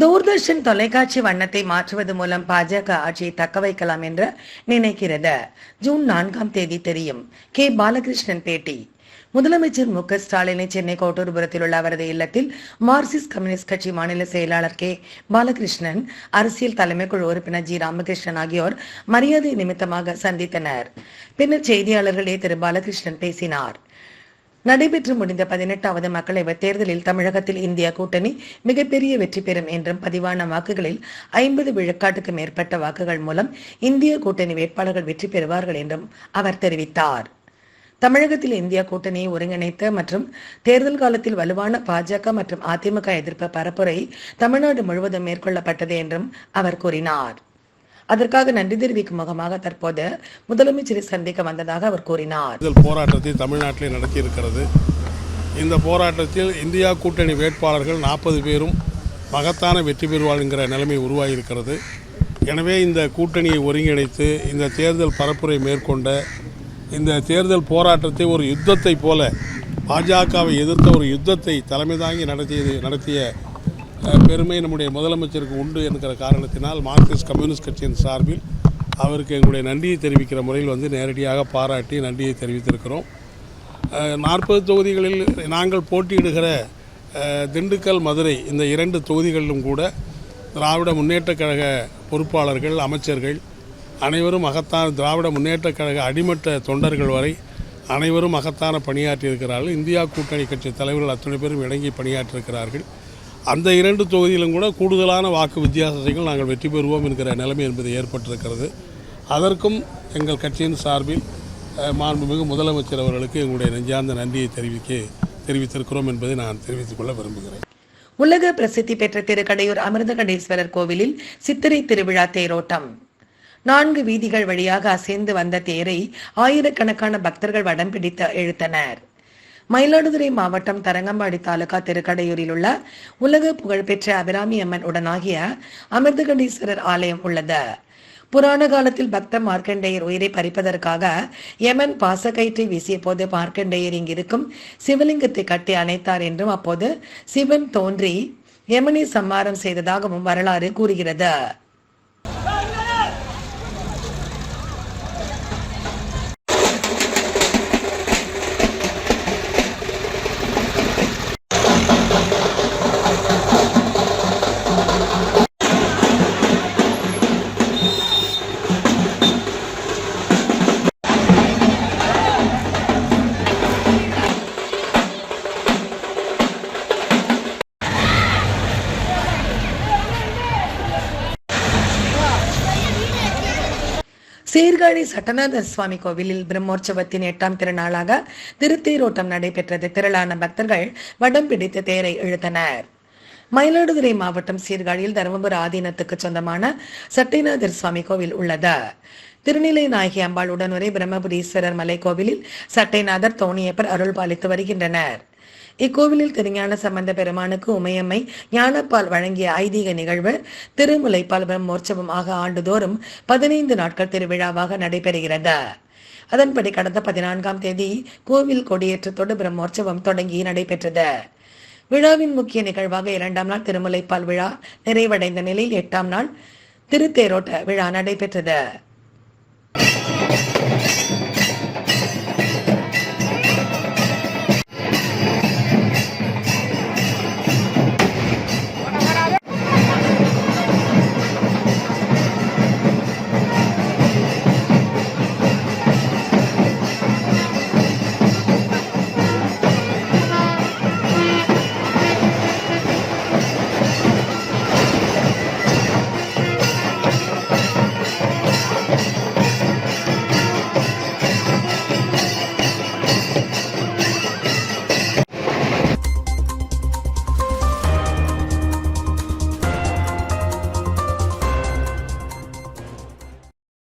தூர்தர்ஷன் தொலைக்காட்சி வண்ணத்தை மாற்றுவது மூலம் பாஜக ஆட்சியை தக்க வைக்கலாம் என்று நினைக்கிறது. ஜூன் நான்காம் தேதி தெரியும். கே. பாலகிருஷ்ணன் பேட்டி. முதலமைச்சர் மு. க. ஸ்டாலினை சென்னை கோட்டூர்புரத்தில் உள்ள அவரது இல்லத்தில் மார்க்சிஸ்ட் கம்யூனிஸ்ட் கட்சி மாநில செயலாளர் கே. பாலகிருஷ்ணன் அரசியல் தலைமை குழு உறுப்பினர் ஜி. ராமகிருஷ்ணன் ஆகியோர் மரியாதை நிமித்தமாக சந்தித்தனர். பின்னர் செய்தியாளர்களே திரு. பாலகிருஷ்ணன் பேசினார். நடைபெற்று முடிந்த பதினெட்டாவது மக்களவைத் தேர்தலில் தமிழகத்தில் இந்திய கூட்டணி மிகப்பெரிய வெற்றி பெறும் என்றும் பதிவான வாக்குகளில் ஐம்பது விழுக்காட்டுக்கு மேற்பட்ட வாக்குகள் மூலம் இந்திய கூட்டணி வேட்பாளர்கள் வெற்றி பெறுவார்கள் என்றும் அவர் தெரிவித்தார். தமிழகத்தில் இந்தியா கூட்டணியை ஒருங்கிணைத்த மற்றும் தேர்தல் காலத்தில் வலுவான பாஜக மற்றும் அதிமுக எதிர்ப்பு பரப்புரை தமிழ்நாடு முழுவதும் மேற்கொள்ளப்பட்டது என்றும் அவர் கூறினார். அதற்காக நன்றி தெரிவிக்கும் முகமாக தற்போது முதலமைச்சரை சந்திக்க வந்ததாக அவர் கூறினார். தேர்தல் போராட்டத்தை தமிழ்நாட்டிலே நடத்தியிருக்கிறது. இந்த போராட்டத்தில் இந்தியா கூட்டணி வேட்பாளர்கள் நாற்பது பேரும் மகத்தான வெற்றி பெறுவாளுங்கிற என்கிற நிலைமை உருவாகியிருக்கிறது. எனவே இந்த கூட்டணியை ஒருங்கிணைத்து இந்த தேர்தல் பரப்புரை மேற்கொண்ட இந்த தேர்தல் போராட்டத்தை ஒரு யுத்தத்தை போல பாஜகவை எதிர்த்த ஒரு யுத்தத்தை தலைமை தாங்கி நடத்தியது நடத்திய பெருமை நம்முடைய முதலமைச்சருக்கு உண்டு என்கிற காரணத்தினால் மார்க்சிஸ்ட் கம்யூனிஸ்ட் கட்சியின் சார்பில் அவருக்கு எங்களுடைய நன்றியை தெரிவிக்கிற முறையில் வந்து நேரடியாக பாராட்டி நன்றியை தெரிவித்திருக்கிறோம். நாற்பது தொகுதிகளில் நாங்கள் போட்டியிடுகிற திண்டுக்கல் மதுரை இந்த இரண்டு தொகுதிகளிலும் கூட திராவிட முன்னேற்றக் கழக பொறுப்பாளர்கள் அமைச்சர்கள் அனைவரும் மகத்தான திராவிட முன்னேற்றக் கழக அடிமட்ட தொண்டர்கள் வரை அனைவரும் மகத்தான பணியாற்றியிருக்கிறார்கள். இந்தியா கூட்டணி கட்சி தலைவர்கள் அத்தனை பேரும் இணங்கி பணியாற்றியிருக்கிறார்கள். அந்த இரண்டு தொகுதியிலும் கூட கூடுதலான வாக்கு வித்தியாசங்கள் நாங்கள் வெற்றி பெறுவோம் என்கிற நிலைமை என்பது ஏற்பட்டிருக்கிறது. அதற்கும் எங்கள் கட்சியின் சார்பில் மாண்புமிகு முதலமைச்சர் அவர்களுக்கு எங்களுடைய நெஞ்சார்ந்த நன்றியை தெரிவிக்க தெரிவித்திருக்கிறோம் என்பதை நான் தெரிவித்துக் கொள்ள விரும்புகிறேன். உலக பிரசித்தி பெற்ற திருக்கடையூர் அமிர்தகண்டேஸ்வரர் கோவிலில் சித்திரை திருவிழா தேரோட்டம். நான்கு வீதிகள் வழியாக அசைந்து வந்த தேரை ஆயிரக்கணக்கான பக்தர்கள் வடம் பிடித்து இழுத்தனர். மயிலாடுதுறை மாவட்டம் தரங்கம்பாடி தாலுகா திருக்கடையூரில் உள்ள உலக புகழ்பெற்ற அபிராமி அம்மன் உடனாகிய அமிர்தகண்டீஸ்வரர் ஆலயம் உள்ளது. புராண காலத்தில் பக்த மார்க்கண்டேயர் உயிரை பறிப்பதற்காக யமன் பாசக்கயிற்றை வீசிய போது மார்க்கண்டேயர் இங்கிருக்கும் சிவலிங்கத்தை கட்டி அணைத்தார் என்றும் அப்போது சிவன் தோன்றி யமனை சம்மாரம் செய்ததாகவும் வரலாறு கூறுகிறது. சீர்காழி சட்டநாதர் சுவாமி கோவிலில் பிரம்மோற்சவத்தின் எட்டாம் திருநாளாக திருத்தேரோட்டம் நடைபெற்றது. திரளான பக்தர்கள் வடம் பிடித்து தேரை இழுத்தனர். மயிலாடுதுறை மாவட்டம் சீர்காழியில் தருமபுர ஆதீனத்துக்கு சொந்தமான சட்டைநாதர் சுவாமி கோவில் உள்ளது. திருநிலை நாயகி அம்பாள் உடனுரை பிரம்மபுரீஸ்வரர் மலை கோவிலில் சட்டைநாதர் தோணியப்பர் அருள் பாலித்து வருகின்றனர். இக்கோவிலில் திருஞான சம்பந்த பெருமானுக்கு உமையம்மை ஞானப்பால் வழங்கிய ஐதீக நிகழ்வு திருமுலைப்பால் பிரம்மோற்சவம் ஆக ஆண்டுதோறும் பதினைந்து நாட்கள் திருவிழாவாக நடைபெறுகிறது. அதன்படி கடந்த பதினான்காம் தேதி கோவில் கொடியேற்றத்தோடு பிரம்மோற்சவம் தொடங்கி நடைபெற்றது. விழாவின் முக்கிய நிகழ்வாக இரண்டாம் நாள் திருமுலைப்பால் விழா நிறைவடைந்த நிலையில் எட்டாம் நாள் திருத்தேரோட்ட விழா நடைபெற்றது.